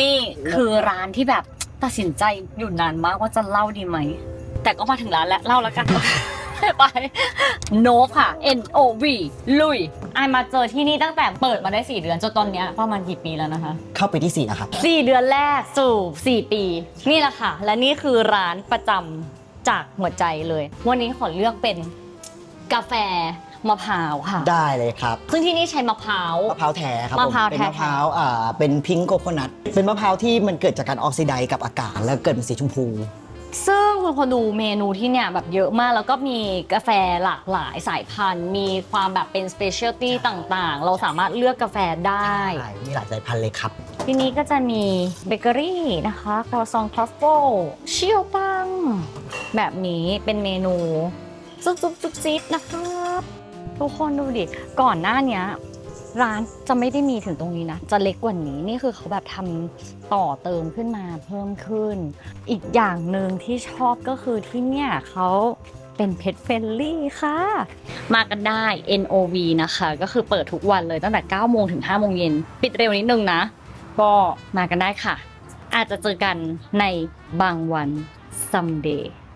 นี่คือร้านที่แบบตัดสินใจอยู่นานมากว่าจะเล่าดีไหม แต่ก็มาถึงร้านแล้วเล่าแล้วกัน ไปโนค่ะ N O V ลุยไอายมาเจอที่นี่ตั้งแต่เปิดมาได้ 4 เดือนจนตอนเนี้ยประมาณกี่ปีแล้วนะคะ เข้าไปที่สี่นะครับ 4 เดือนแรกสู่4 ปี นี่แหละค่ะ และนี่คือร้านประจำจากหัวใจเลย วันนี้ขอเลือกเป็นกาแฟ มะพร้าวค่ะ ได้เลยครับซึ่งที่นี่ใช้มะพร้าว มะพร้าวแท้ครับผมะพร้าวเป็นแท้ มะพร้าวอ่าเป็นพิงโกโคนัทเป็นมะพร้าวที่มันเกิดจากการออกซิไดซ์กับอากาศแล้วเกิดเป็นสีชมพู ซึ่งคุณคนดูเมนูที่เนี่ยแบบเยอะมากแล้วก็มีกาแฟหลากหลายสายพันธุ์ มีความแบบเป็นสเปเชียลตี้ต่างๆ เราสามารถเลือกกาแฟได้ใช่มีหลายสายพันธุ์เลยครับ ที่นี้ก็จะมีเบเกอรี่นะคะครัวซองทรัฟเฟิลเชียวปัง แบบนี้เป็นเมนูซุปซุปซุปซิดนะครับ ทุกคนดูดิ ก่อนหน้าเนี้ยร้านจะไม่ได้มีถึงตรงนี้นะ จะเล็กกว่านี้นี่คือเขาแบบทำต่อเติมขึ้นมาเพิ่มขึ้น อีกอย่างหนึ่งที่ชอบก็คือที่เนี่ยเขาเป็นเพ t เฟ n ลี่ค่ะ มากันได้ NOV นะคะ ก็คือเปิดทุกวันเลยตั้งแต่ 9 โมงถึง 5 โมงเย็น ปิดเร็วนิดนึงนะ ก็มากันได้ค่ะ อาจจะเจอกันในบางวัน someday